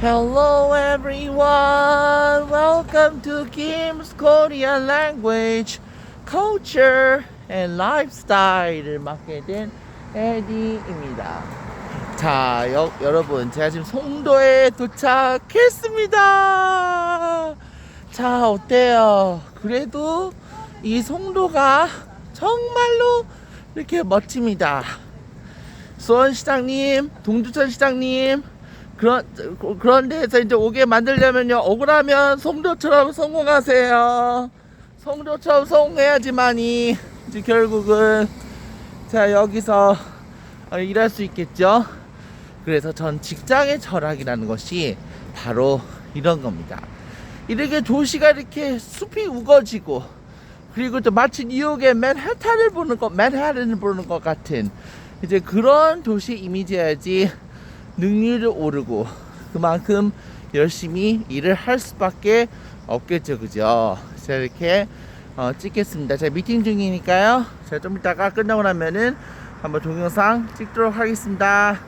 Hello everyone. Welcome to Kim's Korean Language, Culture and Lifestyle을 맡게 된 에디입니다. 자, 여, 여러분, 제가 지금 송도에 도착했습니다. 자, 어때요? 그래도 이 송도가 정말로 이렇게 멋집니다. 수원 시장님, 동두천 시장님, 그런 그런 데서 이제 오게 만들려면요 억울하면 송도처럼 성공하세요. 송도처럼 성공해야지만이 이제 결국은 자 여기서 어, 일할 수 있겠죠. 그래서 전 직장의 철학이라는 것이 바로 이런 겁니다. 이렇게 도시가 이렇게 숲이 우거지고 그리고 또 마치 뉴욕의 맨하탄을 보는 것, 맨하탄을 보는 것 같은 이제 그런 도시 이미지여야지 능률이 오르고 그만큼 열심히 일을 할 수밖에 없겠죠, 그죠? 자 이렇게 어, 찍겠습니다. 제가 미팅 중이니까요. 제가 좀 이따가 끝나고 나면은 한번 동영상 찍도록 하겠습니다.